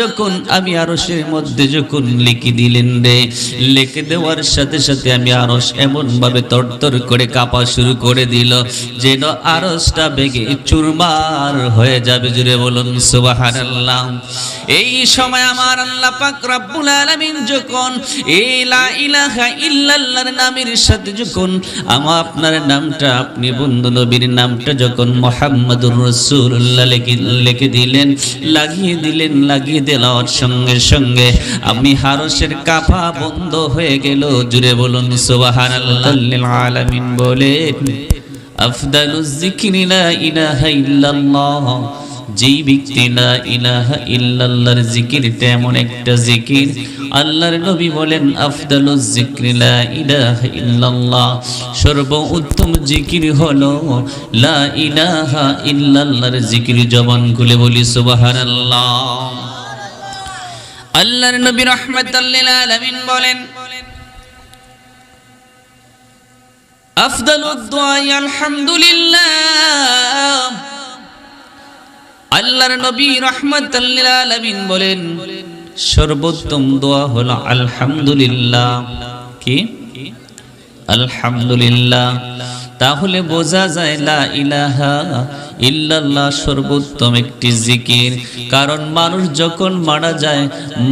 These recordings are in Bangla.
যখন আমি আরশের মধ্যে যখন লিখে দিলেন লিখে দেওয়ার সাথে সাথে আমি তরতর করে কাঁপা শুরু করে দিল, যেন চুরমার হয়ে যাবে। বলুন এই সময় আমার আল্লাহ যখন ইলাহা নামের সাথে যখন আমার আপনার নামটা, আপনি বন্ধু নবীর নামটা যখন মোহাম্মদুর রসুল্লাহ লিখে লিখে দিলেন লাগিয়ে দিলেন লাগিয়ে দেওয়ার সঙ্গে সঙ্গে। আমি হারসের কাফা বন্ধ হয়ে গেল। জুড়ে বলুন সুবহানাল্লাহ। আলামিন বলে আফদালুজ যিকরি লা ইলাহা ইল্লাল্লাহ। যেই ব্যক্তি লা ইলাহা ইল্লাল্লাহর জিকির, তেমন একটা জিকির। আল্লাহর নবী বলেন, আফদালুজ যিকরি লা ইলাহা ইল্লাল্লাহ। সর্ব উত্তম জিকির হলো, লা ইলাহা ইল্লাল্লাহর জিকির জবান খুলে বলি, সুবহানাল্লাহ। আল্লাহর নবী লিল আলামিন বলেন, আফদালুদ দুআ আলহামদুলিল্লাহ। আল্লাহর নবী রহমতুল্লিল বলেন, সর্বোত্তম দোয়া হল আলহামদুলিল্লাহ। কি? আলহামদুলিল্লাহ। তাহলে বোঝা যায় লা ইলাহা ইল্লাল্লাহ সর্বোত্তম একটি জিকির। কারণ মানুষ যখন মারা যায়,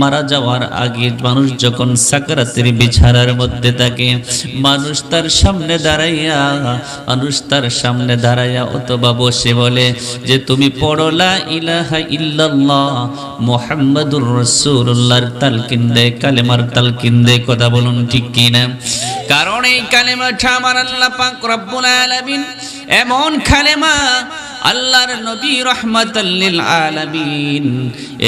মারা যাওয়ার আগে মানুষ যখন সাকরাতের বিছানার মধ্যে থাকে, মানুষ তার সামনে দাঁড়াইয়া, মানুষ তার সামনে দাঁড়াইয়া অথবা বসে বলে যে, তুমি পড়ো লা ইলাহা ইল্লাল্লাহ, মুহাম্মাদুর রাসূলুল্লাহর তালকিন দে কালেমার তালকিন দে কথা বলুন ঠিক কিনা? কারণ এই কালেমাটা আমার আল্লাহ পাক রব্বুল আলামিন এমন কালেমা আল্লাহর নবী রহমাতাল্লিল আলামিন।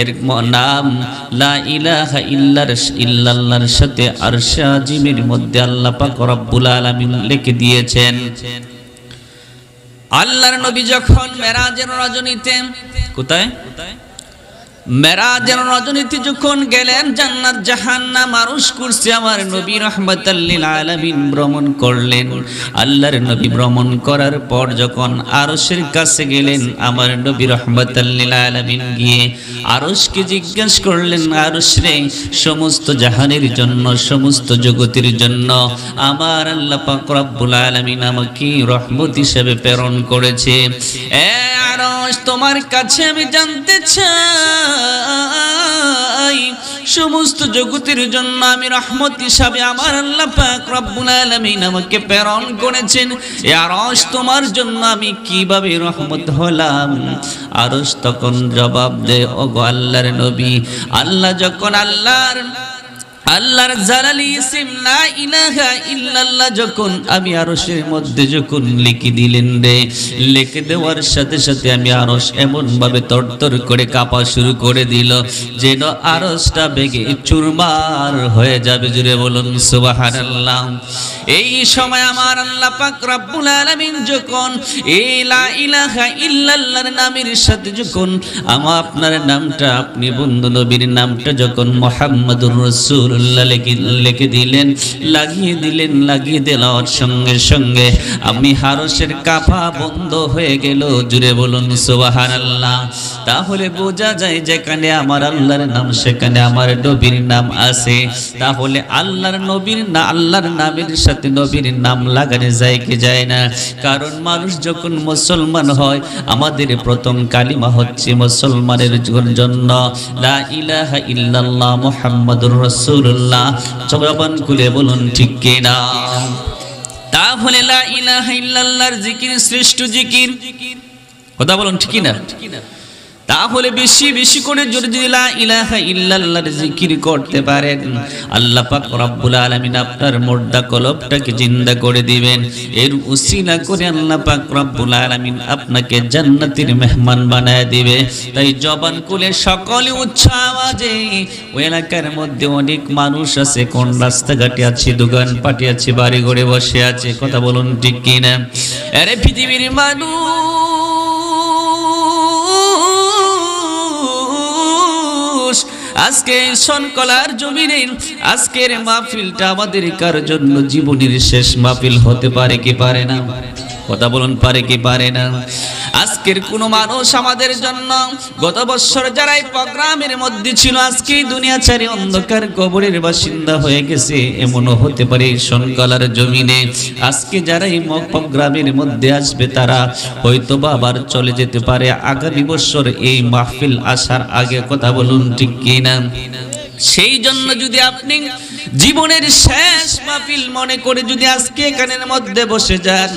এর নাম লা ইলাহা ইল্লার ইল্লাল্লাহর সাথে আরশে মধ্যে আল্লাহ পাক রব্বুল আলামিন লিখে দিয়েছেন। আল্লাহর নবী যখন মেরাজের রজনীতে কোথায়? মেরাজের রজনীতে যখন গেলেন, জান্নাত জাহান্নাম আরশ কুরসি আমার নবী রহমাতাল্লিল আলামিন ভ্রমণ করলেন। আল্লাহর নবী ভ্রমণ করার পর যখন আরশের কাছে গেলেন, আমার নবী রহমাতাল্লিল আলামিন গিয়ে আরশকে জিজ্ঞেস করলেন, আরশ সমস্ত জাহানের জন্য, সমস্ত জগতের জন্য আমার আল্লাহ পাক রব্বুল আলামিন আমাকে রহমত হিসেবে প্রেরণ করেছে। এ আরশ, তোমার কাছে আমি জানতে চাই। সমস্ত জগতের জন্য আমি রহমত হিসাবে আমার আল্লাহ পাক রব্বুল আলামিন আমাকে প্রেরণ করেছেন। আরশ তোমার জন্য আমি কীভাবে রহমত হলাম? আরশ তখন জবাব দে ও গো আল্লাহর নবী, আল্লাহ যখন আল্লাহর আল্লাহর জালালি ইসিম লা ইলাহা ইল্লাল্লাহ যখন আমি আরশের মধ্যে যখন লিখে দিলেন রে, লিখে দেওয়ার সাথে সাথে আমি আরশ এমন ভাবে তরতর করে কাঁপা শুরু করে দিল, যেন আরশটা বেগে চুরমার হয়ে যাবে। জুড়ে বলুন, সুবহানাল্লাহ। এই সময় আমার আল্লাহ পাক রব্বুল আলামিন যখন এই লা ইলাহা ইল্লাল্লাহর নামের সাথে যখন আমার আপনার নামটা, আপনি বন্ধু নবীর নামটা যখন মোহাম্মদুর রসুল্লাহ লিখে দিলেন, লাগিয়ে দিলেন, লাগিয়ে দেওয়ার সঙ্গে সঙ্গে। আমি হারসের কাফা বন্ধ হয়ে গেল। জুড়ে বলুন, সুবহানাল্লাহ। তাহলে বোঝা যায় যেখানে আমার আল্লাহর নাম, সেখানে আমার নবীর নাম আছে। তাহলে আল্লাহর নবীর না, আল্লাহর নামের সাথে নবীর নাম লাগানো যায় কি যায় না। কারণ মানুষ যখন মুসলমান হয়, আমাদের প্রথম কালিমা হচ্ছে মুসলমানের জন্য, লা ইলাহা ইল্লাল্লাহ মুহাম্মাদুর রাসূলুল্লাহ, জবান খুলে বলুন ঠিক কিনা? তাহলে লা ইল্লাল্লাহর জিকির, শ্রেষ্ঠ জিকির। কথা বলুন ঠিক না তাহলে বেশি বেশি করে জোরে যদি লা ইলাহা ইল্লাল্লাহর জিকির করতে পারেন। আল্লাহ পাক রব্বুল আলামিন আপনার মুর্দা কলবটাকে জিন্দা করে দিবেন। এর উসিলা করে আল্লাহ পাক রব্বুল আলামিন আপনাকে জান্নাতের মেহমান বানায় দিবে। তাই জবান খুলে সকলে উচ্চ আওয়াজে ওই এলাকার মধ্যে অনেক মানুষ আছে, কোন রাস্তাঘাটে আছে, দোকান পাটি আছে বাড়ি ঘরে বসে আছে, কথা বলুন ঠিক কিনা? আরে পৃথিবীর মানুষ আজকে শনকলার জমিনে, আজকের মাহফিলটা আমাদের কার জন্য জীবনের শেষ মাহফিল হতে পারে কি পারে না? কথা বলুন, পারে কি পারে না? আজকের কোনো মানুষ আমাদের জন্য গত বছর যারা এই প্রোগ্রামের মধ্যে ছিল, আজকে দুনিয়া ছাড়ি অন্ধকার কবরের বাসিন্দা হয়ে গেছে। এমনও হতে পারে সনকালার জমিনে। আজকে যারা এই ম- প্রোগ্রামের মধ্যে আসবে তারা হয়তো বা আবার চলে যেতে পারে। আগামী বছর এই মাহফিল আসার আগে কথা বলুন ঠিক কিনা? সেই জন্য যদি আপনি জীবনের শেষ মাহফিল মনে করে যদি আজকে এখানের মধ্যে বসে যান,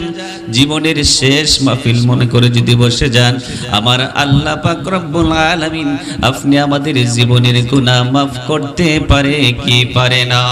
জীবনের শেষ মাহফিল মনে করে যদি বসে যান, আমার আল্লাহ পাক রব্বুল আলামিন আপনি আমাদের জীবনের গুনাহ মাফ করতে পারে কি পারে না?